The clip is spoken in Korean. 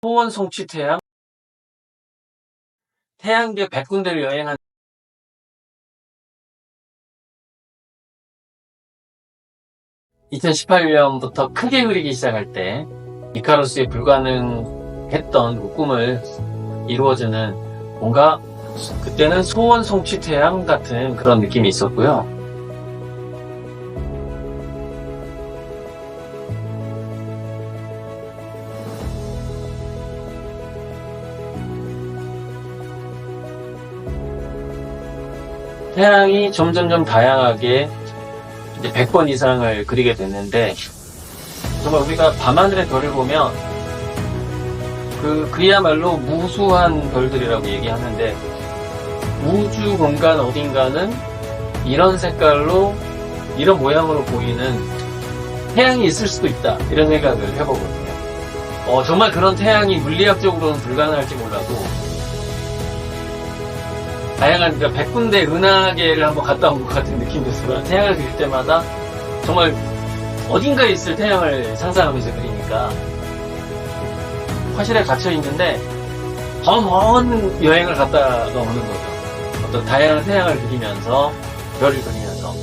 소원 성취 태양 태양계 100군데를 여행한 2018년부터 크게 그리기 시작할 때 이카루스의 불가능했던 그 꿈을 이루어주는 뭔가 그때는 소원 성취 태양 같은 그런 느낌이 있었고요. 태양이 점점점 다양하게 이제 100번 이상을 그리게 됐는데 정말 우리가 밤하늘의 별을 보면 그 그야말로 무수한 별들이라고 얘기하는데 우주 공간 어딘가는 이런 색깔로 이런 모양으로 보이는 태양이 있을 수도 있다 이런 생각을 해보거든요. 어, 정말 그런 태양이 물리학적으로는 불가능할지 몰라도 다양한 그러니까 100군데 은하계를 한번 갔다 온 것 같은 느낌도 들어요. 태양을 그릴 때마다 정말 어딘가에 있을 태양을 상상하면서 그리니까 화실에 갇혀 있는데 더 먼 여행을 갔다가 오는 거죠. 어떤 다양한 태양을 그리면서 별을 그리면서